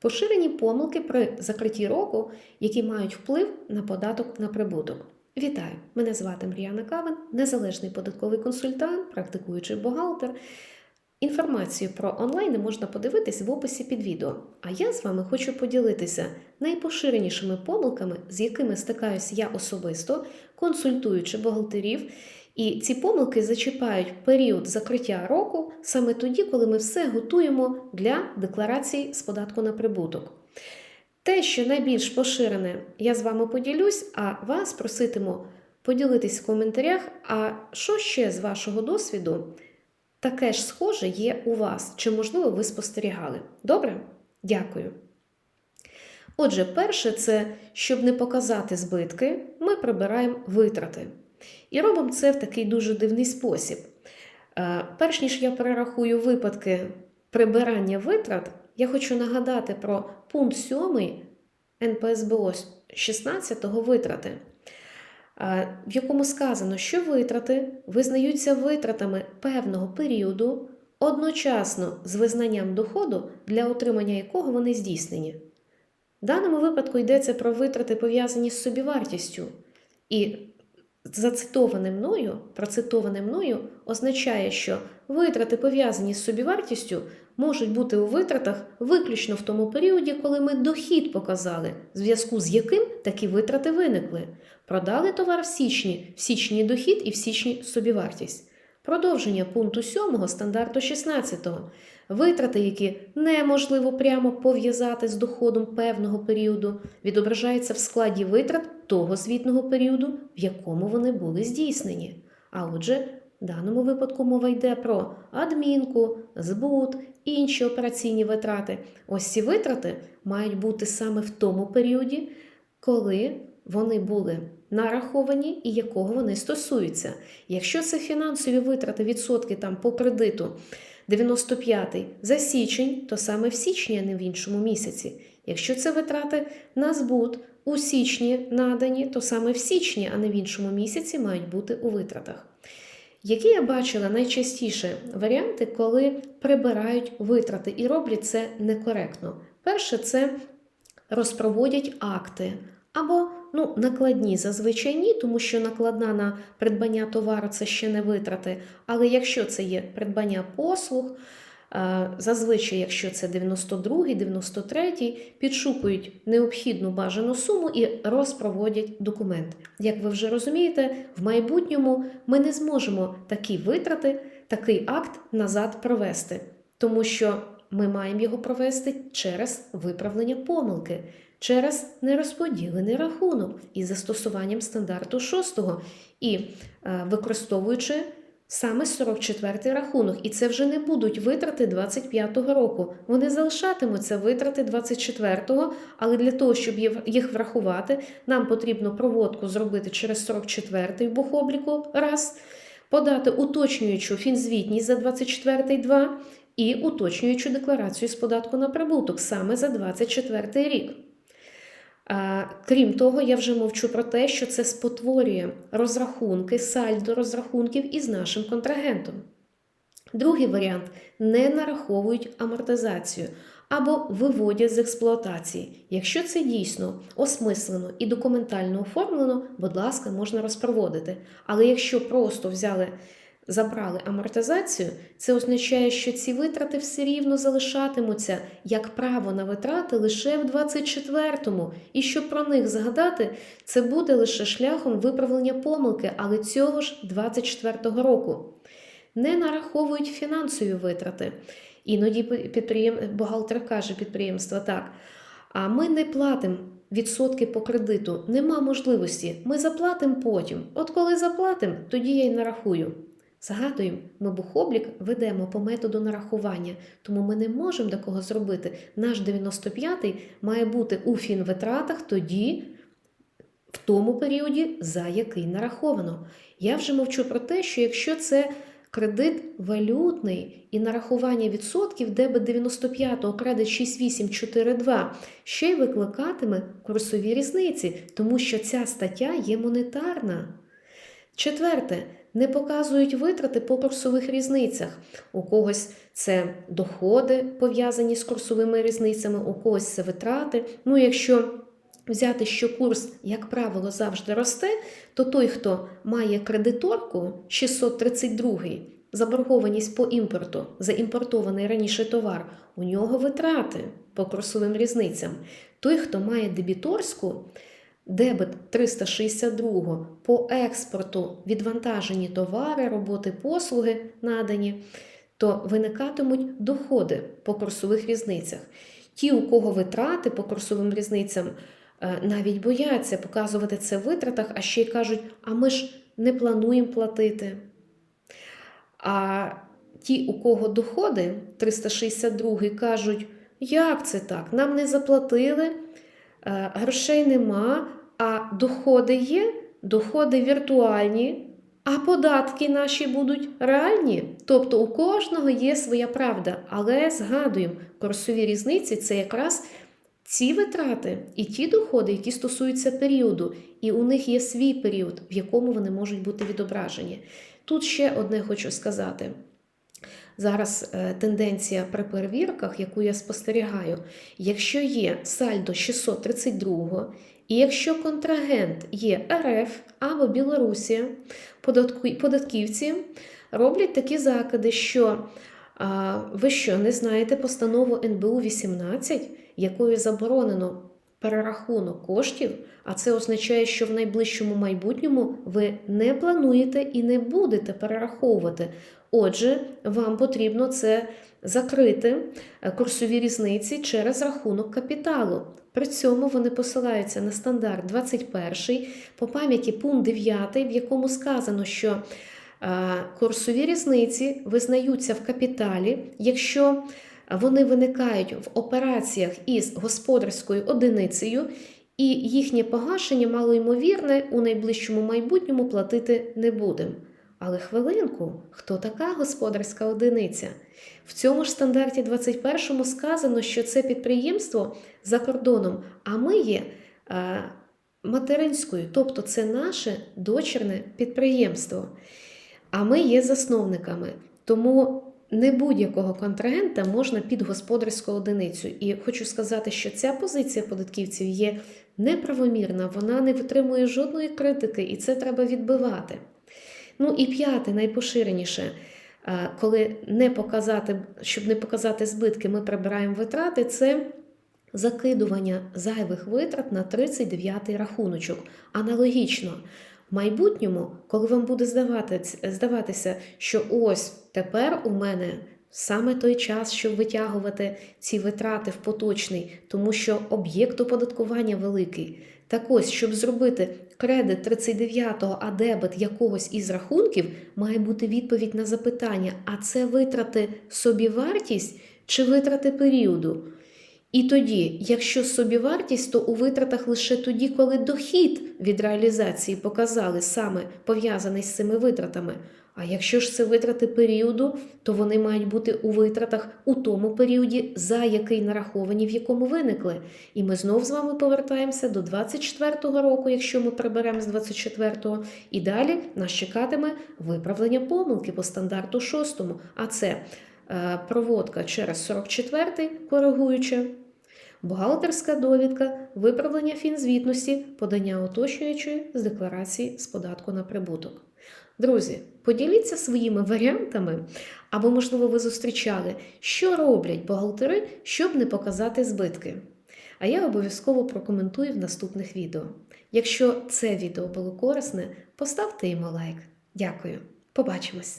Поширені помилки при закритті року, які мають вплив на податок на прибуток. Вітаю! Мене звати Мріяна Кавин, незалежний податковий консультант, практикуючий бухгалтер. Інформацію про онлайни можна подивитись в описі під відео. А я з вами хочу поділитися найпоширенішими помилками, з якими стикаюсь я особисто, консультуючи бухгалтерів. І ці помилки зачіпають період закриття року саме тоді, коли ми все готуємо для декларації з податку на прибуток. Те, що найбільш поширене, я з вами поділюсь, а вас проситиму поділитись в коментарях, а що ще з вашого досвіду таке ж схоже є у вас, чи, можливо, ви спостерігали. Добре? Дякую. Отже, перше, це щоб не показати збитки, ми прибираємо витрати. І робимо це в такий дуже дивний спосіб. Е, Перш ніж я перерахую випадки прибирання витрат, я хочу нагадати про пункт 7 НПСБО 16 витрати, е, в якому сказано, що витрати визнаються витратами певного періоду одночасно з визнанням доходу, для отримання якого вони здійснені. В даному випадку йдеться про витрати, пов'язані з собівартістю. І зацитоване мною, процитоване мною означає, що витрати, пов'язані з собівартістю, можуть бути у витратах виключно в тому періоді, коли ми дохід показали, в зв'язку з яким такі витрати виникли. Продали товар в січні, в січні дохід і в січні собівартість. Продовження пункту 7 стандарту 16. Витрати, які неможливо прямо пов'язати з доходом певного періоду, відображаються в складі витрат того звітного періоду, в якому вони були здійснені. А отже, в даному випадку мова йде про адмінку, збут, інші операційні витрати. Ось ці витрати мають бути саме в тому періоді, коли вони були нараховані і якого вони стосуються. Якщо це фінансові витрати, відсотки там по кредиту 95 за січень, то саме в січні, а не в іншому місяці. Якщо це витрати на збут у січні надані, то саме в січні, а не в іншому місяці мають бути у витратах. Які я бачила найчастіше варіанти, коли прибирають витрати і роблять це некоректно. Перше, це розпроводять акти або ну, накладні зазвичай ні, тому що накладна на придбання товару це ще не витрати. Але якщо це є придбання послуг, е, зазвичай, якщо це 92-й, 93-й, підшукують необхідну бажану суму і розпроводять документ. Як ви вже розумієте, в майбутньому ми не зможемо такі витрати, такий акт назад провести, тому що ми маємо його провести через виправлення помилки через нерозподілений рахунок із застосуванням стандарту 6 і е, використовуючи саме 44 рахунок. І це вже не будуть витрати 25-го року. Вони залишатимуться витрати 24-го, але для того, щоб їх врахувати, нам потрібно проводку зробити через 44-й бухобліку раз, подати уточнюючу фінзвітність за 24-й 2 і уточнюючу декларацію з податку на прибуток саме за 24 рік. Крім того, я вже мовчу про те, що це спотворює розрахунки, сальдо розрахунків із нашим контрагентом. Другий варіант не нараховують амортизацію або виводять з експлуатації. Якщо це дійсно осмислено і документально оформлено, будь ласка, можна розпроводити. Але якщо просто взяли забрали амортизацію, це означає, що ці витрати все рівно залишатимуться як право на витрати лише в 24-му. І щоб про них згадати, це буде лише шляхом виправлення помилки, але цього ж 24-го року. Не нараховують фінансові витрати. Іноді підприєм... бухгалтер каже підприємство так. А ми не платимо відсотки по кредиту, нема можливості. Ми заплатимо потім. От коли заплатимо, тоді я й нарахую. Згадуємо, ми бухоблік ведемо по методу нарахування, тому ми не можемо такого зробити. Наш 95-й має бути у фінвитратах тоді, в тому періоді, за який нараховано. Я вже мовчу про те, що якщо це кредит валютний і нарахування відсотків, ДБ 95 кредит 6842, ще й викликатиме курсові різниці, тому що ця стаття є монетарна. Четверте, не показують витрати по курсових різницях. У когось це доходи пов'язані з курсовими різницями, у когось це витрати. Ну, якщо взяти, що курс, як правило, завжди росте, то той, хто має кредиторку 632 заборгованість по імпорту за імпортований раніше товар, у нього витрати по курсовим різницям. Той, хто має дебіторську, дебет 362 по експорту відвантажені товари, роботи, послуги надані, то виникатимуть доходи по курсових різницях. Ті, у кого витрати по курсовим різницям, е, навіть бояться показувати це в витратах, а ще й кажуть, а ми ж не плануємо платити. А ті, у кого доходи 362 кажуть, як це так? Нам не заплатили, грошей нема, а доходи є, доходи віртуальні, а податки наші будуть реальні. Тобто у кожного є своя правда. Але згадуємо, курсові різниці це якраз ці витрати і ті доходи, які стосуються періоду, і у них є свій період, в якому вони можуть бути відображені. Тут ще одне хочу сказати. Зараз е, тенденція при перевірках, яку я спостерігаю, якщо є сальдо 632, і якщо контрагент є РФ або Білорусія, податківці роблять такі закиди, що ви що не знаєте постанову НБУ 18, якою заборонено перерахунок коштів, а це означає, що в найближчому майбутньому ви не плануєте і не будете перераховувати. Отже, вам потрібно це закрити е, курсові різниці через рахунок капіталу. При цьому вони посилаються на стандарт 21 по пам'яті пункт 9, в якому сказано, що е, курсові різниці визнаються в капіталі, якщо вони виникають в операціях із господарською одиницею, і їхнє погашення малоймовірне у найближчому майбутньому платити не будемо. Але хвилинку, хто така господарська одиниця? В цьому ж стандарті 21 сказано, що це підприємство за кордоном, а ми є е, материнською, тобто це наше дочірне підприємство. А ми є засновниками. Тому не будь-якого контрагента можна під господарську одиницю. І хочу сказати, що ця позиція податківців є неправомірна, вона не витримує жодної критики, і це треба відбивати. Ну і п'яте, найпоширеніше, коли не показати, щоб не показати збитки, ми прибираємо витрати, це закидування зайвих витрат на 39-й рахуночок. Аналогічно, майбутньому, коли вам буде здавати, здаватися, що ось тепер у мене саме той час, щоб витягувати ці витрати в поточний, тому що об'єкт оподаткування великий. Так ось, щоб зробити кредит 39-го, а дебет якогось із рахунків, має бути відповідь на запитання: а це витрати собівартість чи витрати періоду? І тоді, якщо собівартість, то у витратах лише тоді, коли дохід від реалізації показали саме пов'язаний з цими витратами. А якщо ж це витрати періоду, то вони мають бути у витратах у тому періоді, за який нараховані, в якому виникли. І ми знов з вами повертаємося до 24-го року, якщо ми приберемо з 24-го, і далі нас чекатиме виправлення помилки по стандарту 6-му. А це проводка через 44-й коригуюча. Бухгалтерська довідка, виправлення фінзвітності, подання уточнюючої з декларації з податку на прибуток. Друзі, поділіться своїми варіантами, або, можливо, ви зустрічали, що роблять бухгалтери, щоб не показати збитки. А я обов'язково прокоментую в наступних відео. Якщо це відео було корисне, поставте йому лайк. Дякую. Побачимось!